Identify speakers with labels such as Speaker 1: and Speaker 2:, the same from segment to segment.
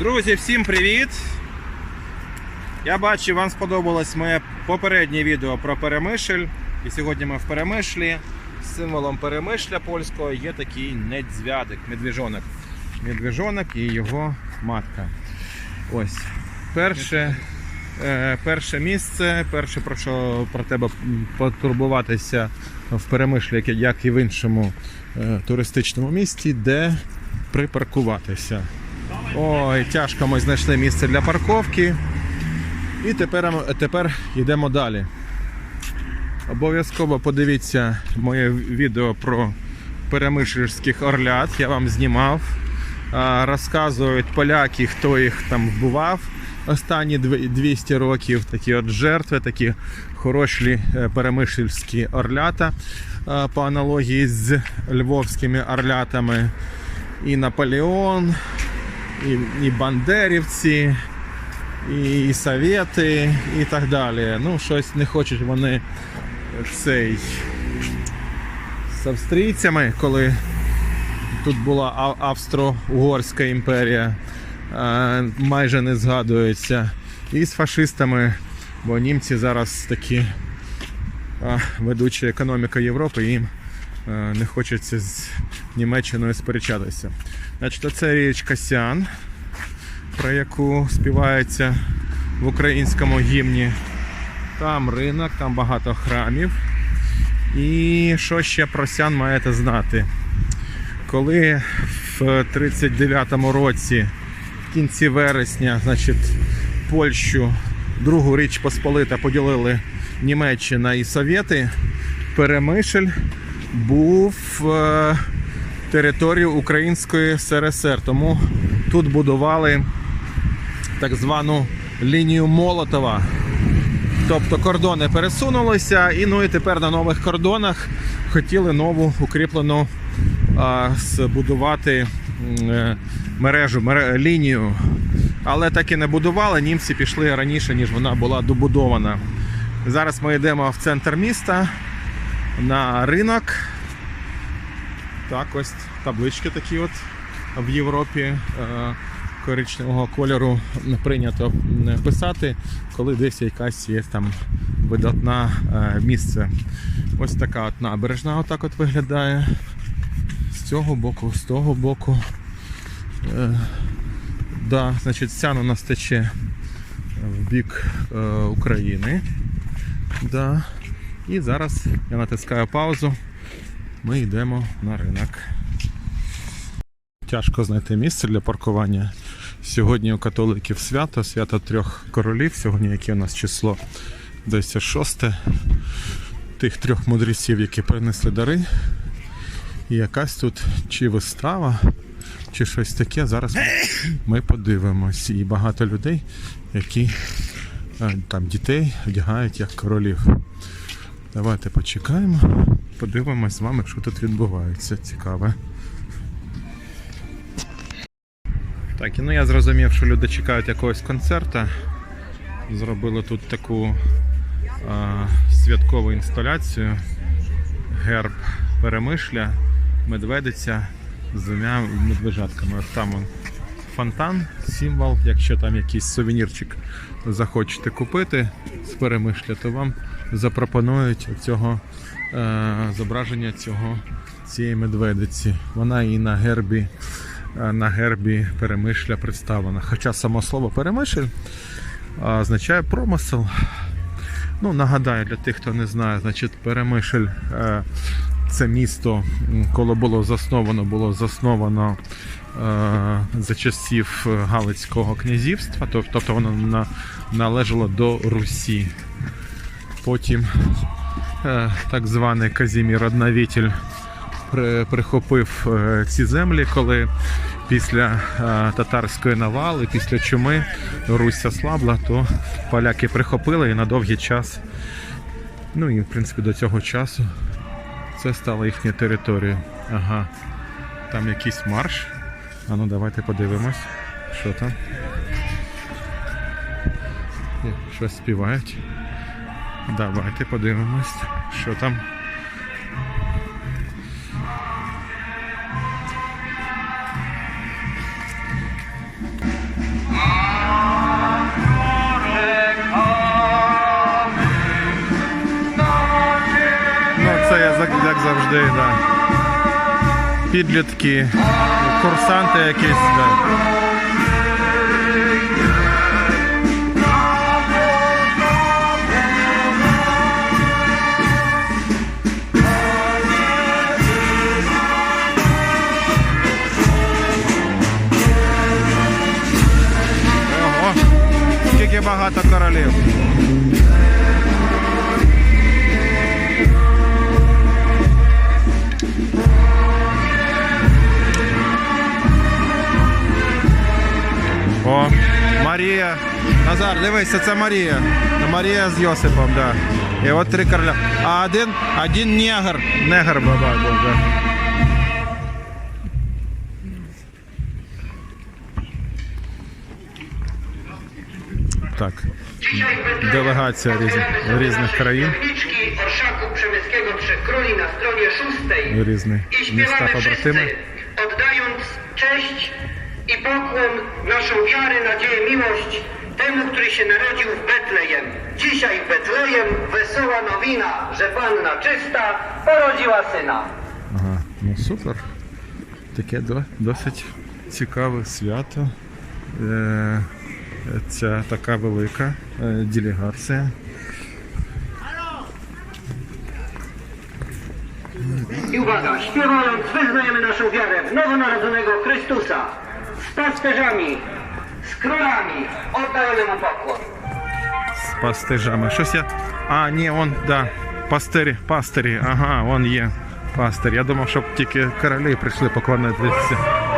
Speaker 1: Друзі, всім привіт! Я бачу, вам сподобалось моє попереднє відео про Перемишль. І сьогодні ми в Перемишлі. Символом Перемишля польського є такий недзвядик, медвіжонок. Медвіжонок і його матка. Ось. Перше, е, перше місце, перше про що про тебе потурбуватися в Перемишлі, як- і в іншому е, туристичному місті, де припаркуватися. Ой, тяжко ми знайшли місце для парковки. І тепер, тепер йдемо далі. Обов'язково подивіться моє відео про перемишльських орлят. Я вам знімав. Розказують поляки, хто їх там вбивав останні 200 років. Такі от жертви, такі хороші е, перемишльські орлята по аналогії з львовськими орлятами. І Наполеон, і, і бандерівці, і, і совєти, і так далі. Ну, щось не хочуть вони цей з австрійцями, коли тут була Австро-Угорська імперія, е, майже не згадується. І з фашистами, бо німці зараз такі ведуча економіка Європи, їм е, не хочеться з Німеччиною сперечатися. Значить, це річка Сян, про яку співається в українському гімні. Там ринок, там багато храмів. І що ще про Сян маєте знати? Коли в 39-му році, в кінці вересня, значить, Польщу, Другу Річ Посполита поділили Німеччина і Совєти, Перемишль був територією Української СРСР. Тому тут будували так звану лінію Молотова. Тобто кордони пересунулися, і ну і тепер на нових кордонах хотіли нову укріплену а, збудувати е, мережу, мере, лінію. Але так і не будували. Німці пішли раніше, ніж вона була добудована. Зараз ми йдемо в центр міста на ринок. Так, ось таблички такі от в Європі е, коричневого кольору прийнято м, писати, коли десь якась є там видатна е, місце. Ось така от набережна отак от виглядає. З цього боку, з того боку. Е, да, значить, Сян у нас тече в бік е, України. Да. І зараз я натискаю паузу. Ми йдемо на ринок. Тяжко знайти місце для паркування. Сьогодні у католиків свято, свято трьох королів. Сьогодні яке у нас число? Десь 6 тих трьох мудреців, які принесли дари. І якась тут чи вистава, чи щось таке. Зараз ми- ми подивимось. І багато людей, які е, там дітей одягають як королів. Давайте почекаємо, подивимось з вами, що тут відбувається. Цікаве. Так, і ну я зрозумів, що люди чекають якогось концерта. Зробили тут таку а, святкову інсталяцію. Герб перемишля, медведиця з двома медвежатками. От там он фонтан, символ. Якщо там якийсь сувенірчик захочете купити з перемишля, то вам запропонують цього зображення цього цієї медведиці. Вона і на гербі е, на гербі перемишля представлена. Хоча само слово перемишль означає промисел. Ну, нагадаю, для тих, хто не знає, значить, Перемишль е, це місто, коли було засновано, було засновано е, за часів е, Галицького князівства, тобто воно належало до Русі. Потім е, так званий Казімір Одновітель прихопив е, ці землі, коли після е, татарської навали, після чуми Русь ослабла, то поляки прихопили і на довгий час, ну і в принципі до цього часу це стало їхньою територією. Ага. Там якийсь марш. А ну давайте подивимось, що там. Щось співають. Давайте подивимось, що там. Ну, як завжди, да. підлітки, курсанти якісь. Да. Скільки багато королів. О, Марія. Назар, дивися, це Марія. Марія з Йосипом, да. І от три короля. А один, один негр. Негр баба, да. Так. Делегація різних, різних країn,
Speaker 2: Liczki Orszaku Przemyskiego Trzech Króli na stronie szóstej.
Speaker 1: різні
Speaker 2: I
Speaker 1: міста
Speaker 2: śpiewamy
Speaker 1: побратими.
Speaker 2: wszyscy, oddając cześć i pokłon, naszą wiarę, nadzieję, miłość temu, który się narodził w Betlejem. Dzisiaj w Betlejem wesoła nowina, że Panna czysta porodziła syna.
Speaker 1: Ага, ну супер. Таке до- досить цікаве свято. Е, Ця така велика е, делегація.
Speaker 2: I uwaga, śpiewając wyznajemy naszą wiarę w nowonarodzonego Chrystusa z pasterzami, z królami, oddajemy mu pokłon.
Speaker 1: З пастижами. Щось я. А, ні, он, да. Пастирі, пастирі. Ага, он є. Пастир. Я думав, щоб тільки королі прийшли поклонитися.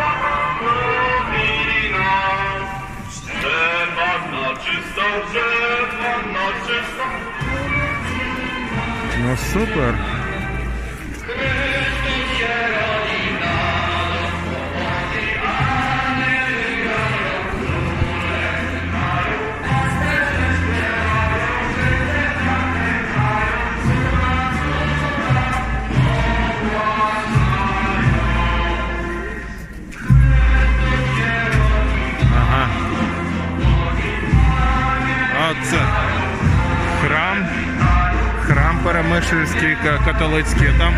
Speaker 1: Ну супер. Перемишльський ка- католицький. Там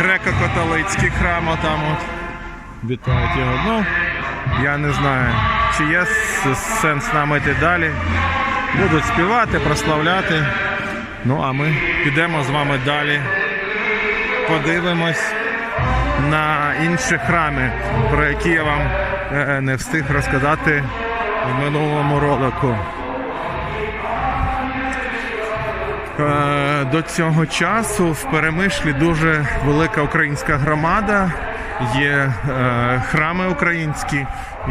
Speaker 1: греко-католицький храм отам от. Вітають його. Ну, я не знаю, чи є сенс нам йти далі. Будуть співати, прославляти. Ну, а ми підемо з вами далі. Подивимось на інші храми, про які я вам е, не встиг розказати в минулому ролику. До цього часу в Перемишлі дуже велика українська громада, є е, храми українські,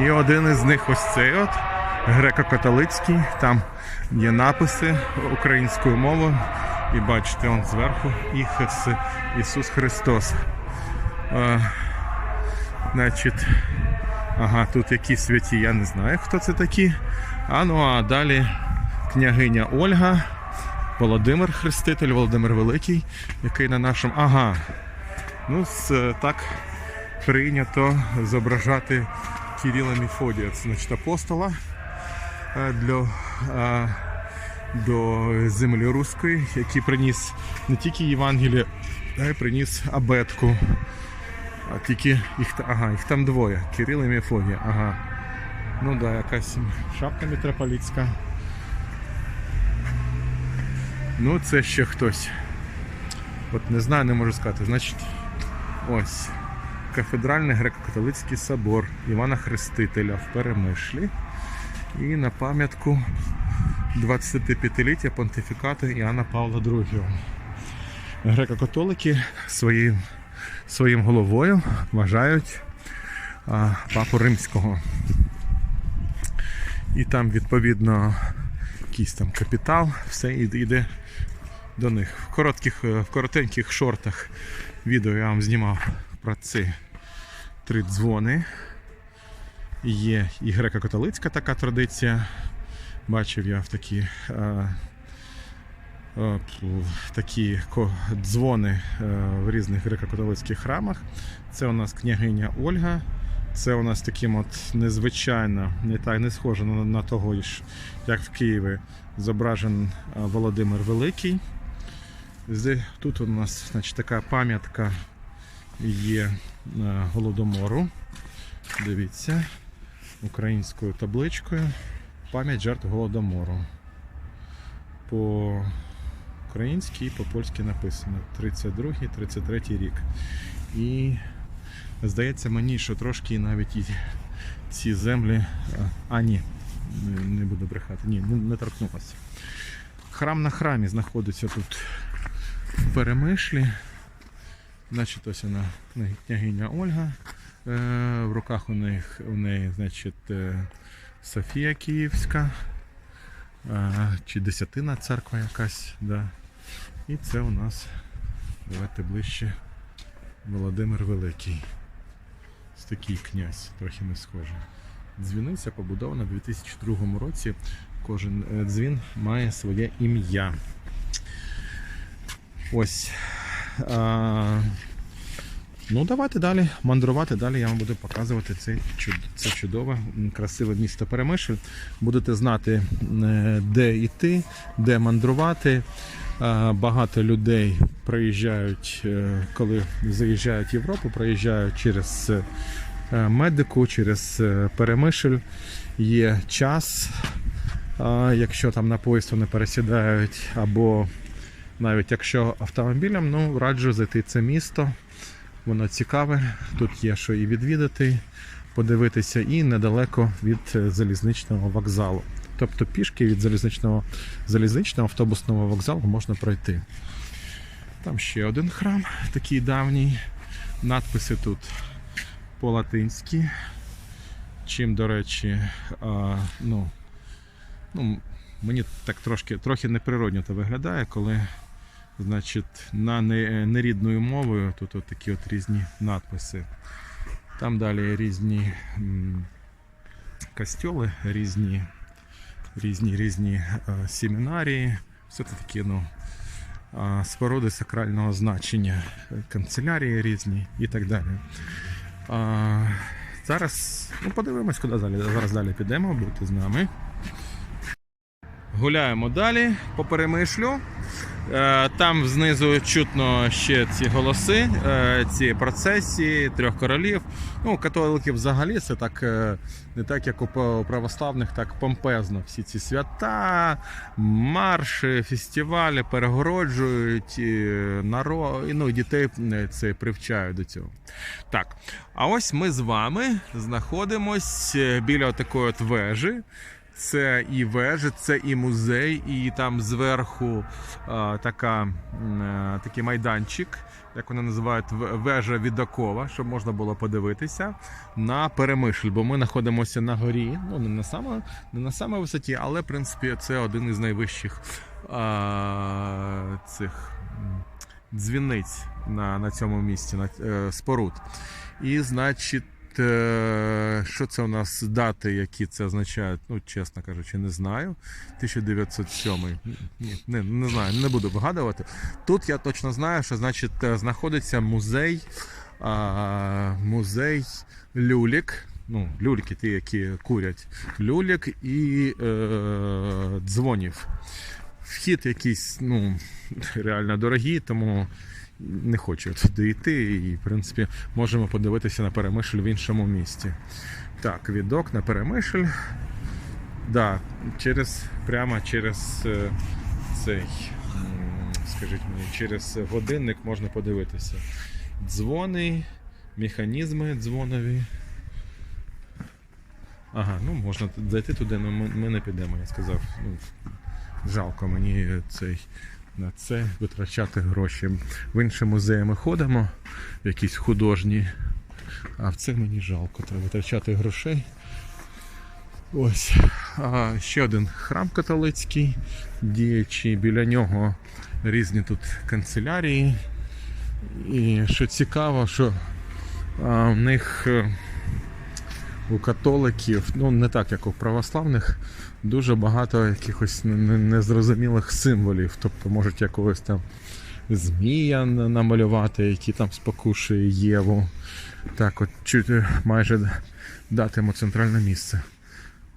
Speaker 1: і один із них ось цей от греко-католицький. Там є написи українською мовою. І бачите, он зверху Іхес Ісус Христос. Е, Значить, ага, тут які святі, я не знаю, хто це такі. А ну а далі княгиня Ольга, Володимир Хреститель, Володимир Великий, який на нашому. Ага. Ну, так прийнято зображати Кирила Мефодія, це значить апостола е, для, е, до землі руської, який приніс не тільки Євангеліє, а й приніс абетку. А тільки їх, ага, їх там двоє. Кирил і Мефодій. Ага. Ну да, якась шапка митрополітська. Ну, це ще хтось. От не знаю, не можу сказати. Значить, ось. Кафедральний греко-католицький собор Івана Хрестителя в Перемишлі. І на пам'ятку 25-ліття понтифікату Іоанна Павла II. Греко-католики своїм своїм головою вважають а, папу римського. І там, відповідно, якийсь там капітал, все йде- до них. В коротких, е, в коротеньких шортах відео я вам знімав про ці три дзвони. Є і греко-католицька така традиція. Бачив я в такі. е, е, такі дзвони в різних греко-католицьких храмах. Це у нас княгиня Ольга, Це у нас таким от незвичайно, не так не схоже на, на того як в Києві, зображен Володимир Великий. Тут у нас значить, така пам'ятка є е, голодомору. Дивіться, українською табличкою. Пам'ять жертв голодомору. По українськи і по польськи написано 32-33 рік. І здається мені, що трошки навіть і ці землі. а, А, ні, не, буду брехати. Ні, не, торкнулося. Храм на храмі знаходиться тут в Перемишлі. Значить, ось вона княгиня Ольга. Е, в руках у них у неї, значить, е, Софія Київська. Е, чи десятина церква якась. Да. І це у нас, давайте ближче, Володимир Великий. Ось такий князь, трохи не схожий. Дзвіниця побудована у 2002 році. Кожен е, дзвін має своє ім'я. Ось. А, ну, давайте далі мандрувати. Далі я вам буду показувати це, це чудове, красиве місто Перемишль. Будете знати, е, де йти, де мандрувати. Багато людей приїжджають, е, коли заїжджають в Європу, приїжджають через е, медику, через е, Перемишль. Є час, якщо там на поїзд вони пересідають, або навіть якщо автомобілем, ну раджу зайти це місто. Воно цікаве. Тут є що і відвідати, подивитися, і недалеко від залізничного вокзалу. Тобто пішки від залізничного, залізничного автобусного вокзалу можна пройти. Там ще один храм, такий давній. Надписи тут по-латинськи. Чим, до речі, а, ну, ну, мені так трошки, трохи неприродньо це виглядає, коли значить, на не, нерідною мовою тут от такі от різні надписи. Там далі різні костьоли, різні, різні, різні е, семінарії. Все це такі, ну, споруди сакрального значення, е, канцелярії різні і так далі. Зараз ну, подивимось, куди далі. Зараз далі підемо, будьте з нами. Гуляємо далі по перемишлю. Е, Там знизу чутно ще ці голоси, е, ці процесії трьох королів. Ну, католиків взагалі це так е, не так, як у православних, так помпезно. Всі ці свята, марші, фестивалі перегороджують і народ, ну, дітей це привчають до цього. Так, а ось ми з вами знаходимось біля такої от вежі. Це і вежа, це і музей, і там зверху така, е, такий майданчик, як вони називають, вежа Відакова, щоб можна було подивитися на перемишль. Бо ми знаходимося на горі, ну не на саме, не на саме висоті, але в принципі це один із найвищих а, цих дзвіниць на, на цьому місці, на, е, споруд. І, значить. Е, Що це у нас дати, які це означають? Ну, чесно кажучи, не знаю. 1907. Ні, не, не знаю, не буду вигадувати. Тут я точно знаю, що значить е, знаходиться музей, а, музей люлік. Ну, люльки, ті, які курять. Люлік і е, дзвонів. Вхід якийсь, ну, реально дорогий, тому не хочу туди йти. І, в принципі, можемо подивитися на перемишль в іншому місті. Так, відок на перемишль. Да, через, прямо через е, цей, скажіть мені, через годинник можна подивитися. Дзвони, механізми дзвонові. Ага, ну можна зайти туди, але ми, ми не підемо, я сказав. Ну, жалко мені цей на це витрачати гроші. В інші музеї ми ходимо, якісь художні, а в це мені жалко, треба витрачати грошей. Ось. А, ще один храм католицький, діючий, біля нього різні тут канцелярії. І що цікаво, що а, в них е, у католиків, ну не так як у православних, дуже багато якихось не- не- незрозумілих символів. Тобто можуть якогось там змія намалювати, який там спокушує Єву. Так, от чуть е, майже дати йому центральне місце.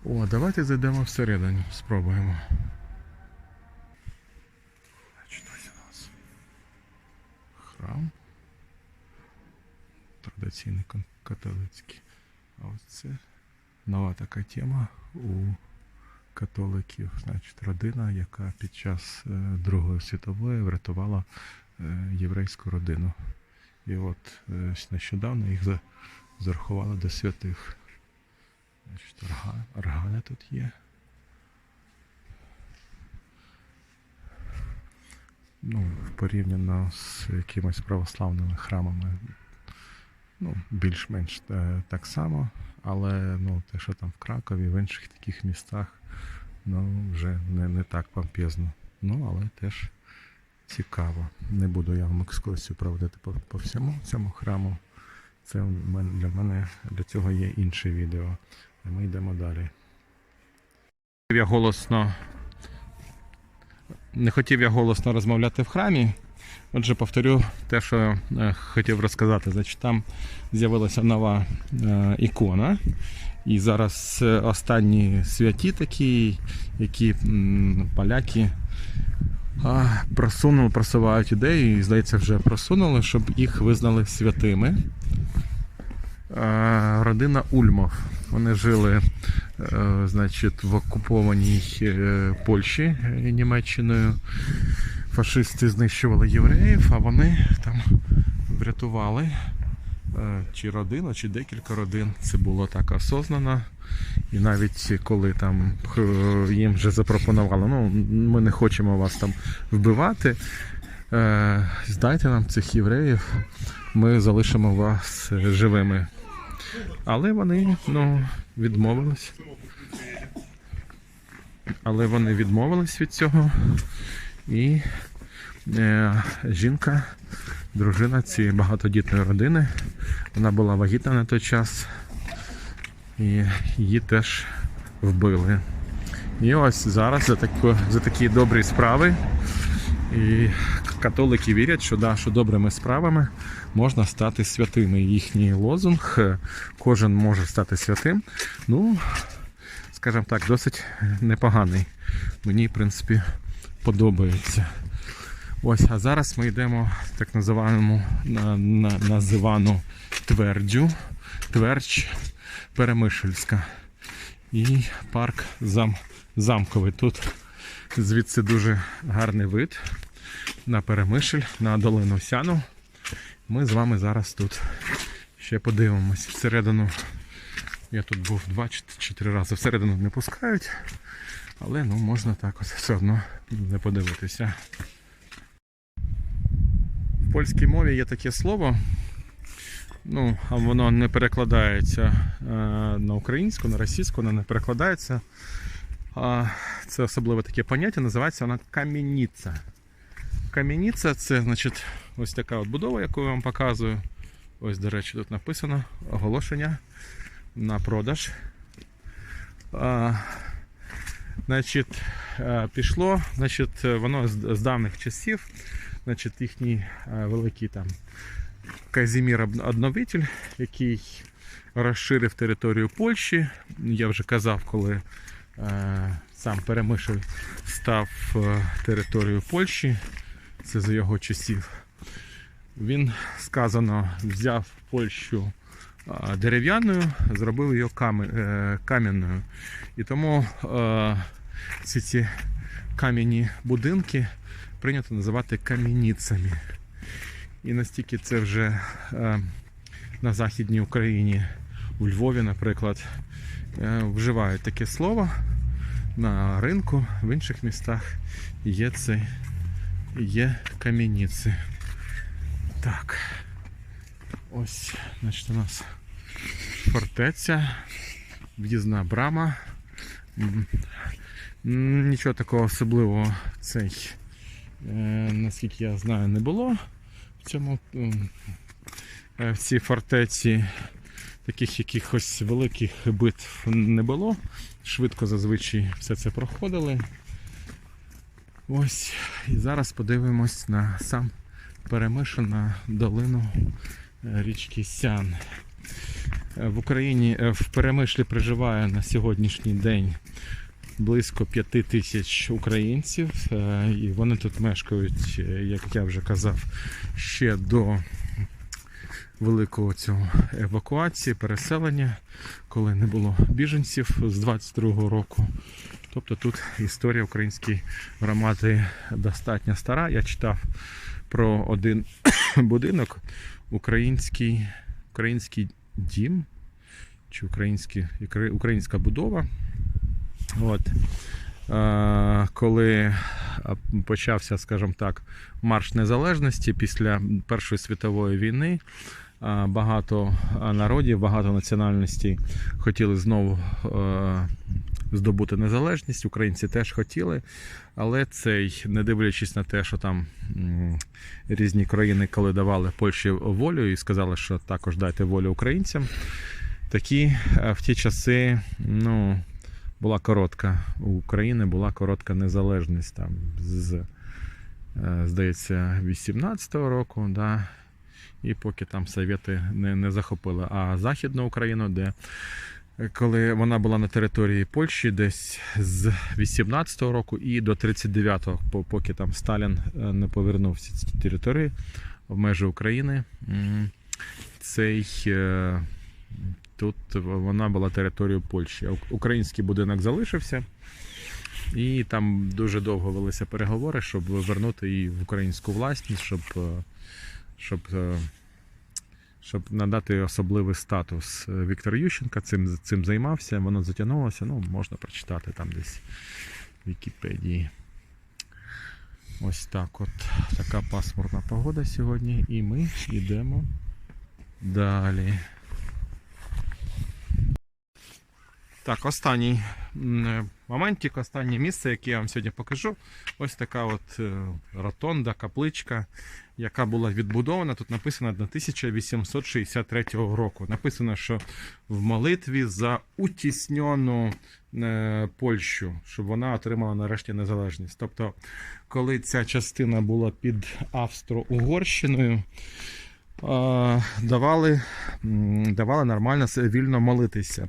Speaker 1: О, давайте зайдемо всередину, спробуємо. Храм. Традиційний католицький. А ось це нова така тема у католиків. Значить, родина, яка під час е, Другої світової врятувала е, єврейську родину. І от е, нещодавно їх зарахували до святих. Значить, орга- органи тут є. Ну, порівняно з якимись православними храмами, ну, більш-менш е, так само, але ну, те, що там в Кракові, в інших таких містах, ну, вже не, не так помпезно. Ну, але теж цікаво. Не буду я вам екскурсію проводити по, по всьому цьому храму. Це для мене для цього є інше відео. Ми йдемо далі. Я голосно. Не хотів я голосно розмовляти в храмі. Отже, повторю те, що е, хотів розказати. Значить, там з'явилася нова е, ікона. І зараз е, останні святі такі, які поляки просунули, просувають ідею, і, здається, вже просунули, щоб їх визнали святими. Родина Ульмов. Вони жили значить, в окупованій Польщі Німеччиною. Фашисти знищували євреїв, а вони там врятували е, чи родину, чи декілька родин. Це було так осознано. І навіть коли там їм вже запропонували, ну ми не хочемо вас там вбивати. Е, здайте нам цих євреїв, ми залишимо вас е, живими. Але вони ну, відмовились. Але вони відмовились від цього. І е, жінка, дружина цієї багатодітної родини, вона була вагітна на той час. І її теж вбили. І ось зараз за, таку, за такі добрі справи. І католики вірять, що, да, що добрими справами можна стати святими. Їхній лозунг е, кожен може стати святим. Ну, скажімо так, досить непоганий. Мені, в принципі, подобається. Ось, а зараз ми йдемо так називаємо на, на, називану твердю. Твердь Перемишльська. І парк зам, замковий. Тут звідси дуже гарний вид на Перемишль, на долину Сяну. Ми з вами зараз тут ще подивимось. Всередину я тут був два чи чотири рази. Всередину не пускають, але ну можна так ось все одно не подивитися. В польській мові є таке слово. Ну, а воно не перекладається е, на українську, на російську, воно не перекладається. А, це особливе таке поняття, називається вона кам'яниця. Кам'яниця це значить ось така от будова, яку я вам показую. Ось, до речі, тут написано оголошення на продаж. Значить, е, пішло, значить, воно з, давніх часів, значить, їхній е, великий там Казімір Одновитель, який розширив територію Польщі. Я вже казав, коли е, сам Перемишль став е, територією Польщі, це за його часів. Він сказано взяв Польщу е, дерев'яною, зробив е, кам'яною. І тому е, ці, ці кам'яні будинки прийнято називати кам'яницями. І настільки це вже е, на Західній Україні, у Львові, наприклад, е, вживають таке слово на ринку, в інших містах є це є кам'яниці. Так. Ось, значить, у нас фортеця, в'їзна брама. Нічого такого особливого цей, е, наскільки я знаю, не було в цьому е, в цій фортеці таких якихось великих битв не було. Швидко зазвичай все це проходили. Ось. І зараз подивимось на сам перемишена долину е, річки Сян. В Україні в Перемишлі проживає на сьогоднішній день близько п'яти тисяч українців, е, і вони тут мешкають, е, як я вже казав, ще до великого цього евакуації, переселення, коли не було біженців з 22-го року. Тобто тут історія української громади достатньо стара. Я читав про один будинок, український, український дім чи українська будова. От. Е, коли почався, скажімо так, марш незалежності після Першої світової війни, багато народів, багато національностей хотіли знову е, здобути незалежність. Українці теж хотіли, але цей, не дивлячись на те, що там різні країни, коли давали Польщі волю і сказали, що також дайте волю українцям, такі е, в ті часи, ну була коротка у України була коротка незалежність там з, е, здається, 18-го року, да, і поки там совєти не, не захопили. А Західну Україну, де коли вона була на території Польщі десь з 18-го року і до 39-го, поки там Сталін е, не повернувся ці території в межі України, цей е, Тут вона була територією Польщі. Український будинок залишився, і там дуже довго велися переговори, щоб вернути її в українську власність, щоб, е, щоб, е, щоб надати особливий статус. Е, Віктор Ющенко цим, цим займався, воно затягнулося. Ну, можна прочитати там десь в Вікіпедії. Ось так от. Така пасмурна погода сьогодні, і ми йдемо далі. Так, останній е, моментик, останнє місце, яке я вам сьогодні покажу. Ось така от е, ротонда, капличка, яка була відбудована. Тут написано до 1863 року. Написано, що в молитві за утіснену е, Польщу, щоб вона отримала нарешті незалежність. Тобто, коли ця частина була під Австро-Угорщиною, давали, давали нормально вільно молитися.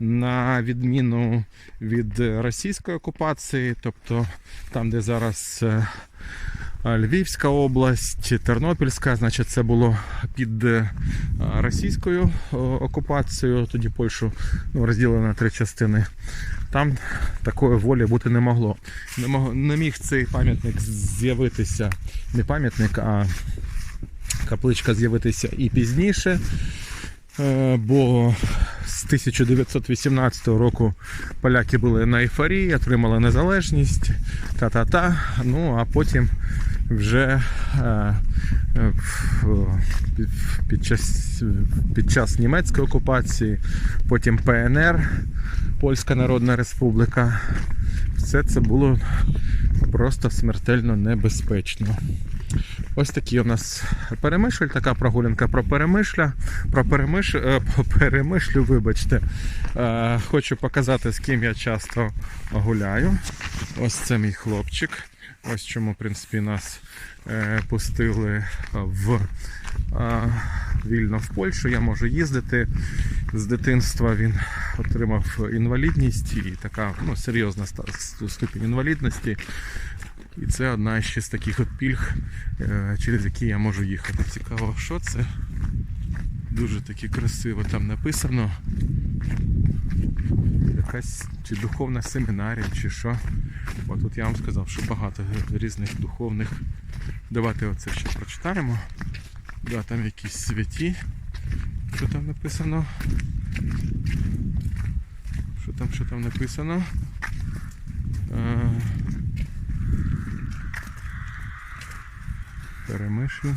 Speaker 1: На відміну від російської окупації, тобто там, де зараз е, Львівська область, Тернопільська, значить, це було під е, російською окупацією, тоді Польщу ну, розділили на три частини. Там такої волі бути не могло. Не, мог, не міг цей пам'ятник з'явитися, не пам'ятник, а капличка з'явитися і пізніше. Е, Бо з 1918 року поляки були на ейфорії, отримали незалежність, та-та-та. Ну а потім вже е, під, час, під час німецької окупації, потім ПНР, Польська Народна Республіка. Все це було просто смертельно небезпечно. Ось такі у нас перемишль, така прогулянка про перемишля. Про перемиш... е, перемишлю, вибачте. Е, Хочу показати, з ким я часто гуляю. Ось це мій хлопчик. Ось чому, в принципі, нас е, пустили в вільно в Польщу. Я можу їздити. З дитинства він отримав інвалідність і така ну, серйозна ступінь інвалідності. І це одна ще з таких от пільг, е, через які я можу їхати. Цікаво, що це. Дуже таки красиво там написано. Якась чи духовна семінарія, чи що. Бо тут я вам сказав, що багато різних духовних. Давайте оце ще прочитаємо. Да, там якісь святі. Що там написано? Що там, що там написано? Перемишлю.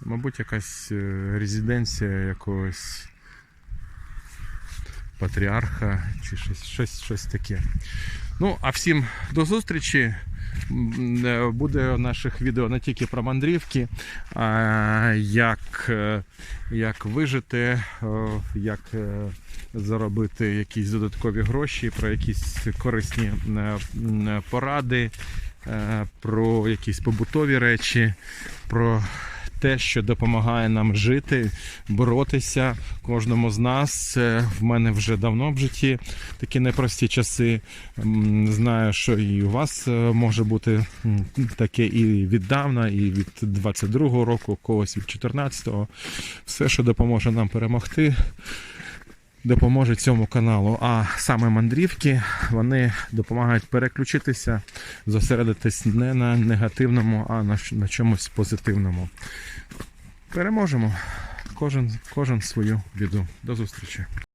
Speaker 1: Мабуть, якась е, резиденція якогось патріарха чи щось, щось, щось таке. Ну, а всім до зустрічі. Е, Буде наших відео не тільки про мандрівки, а як, е, як вижити, як заробити якісь додаткові гроші, про якісь корисні поради, про якісь побутові речі, про те, що допомагає нам жити, боротися кожному з нас. В мене вже давно в житті такі непрості часи. Знаю, що і у вас е, може бути таке і віддавна, і від 22-го року, когось від 14-го. Все, що допоможе нам перемогти, допоможе цьому каналу. А саме мандрівки вони допомагають переключитися, зосередитись не на негативному, а на, на чомусь позитивному. Переможемо. Кожен, кожен свою біду. До зустрічі.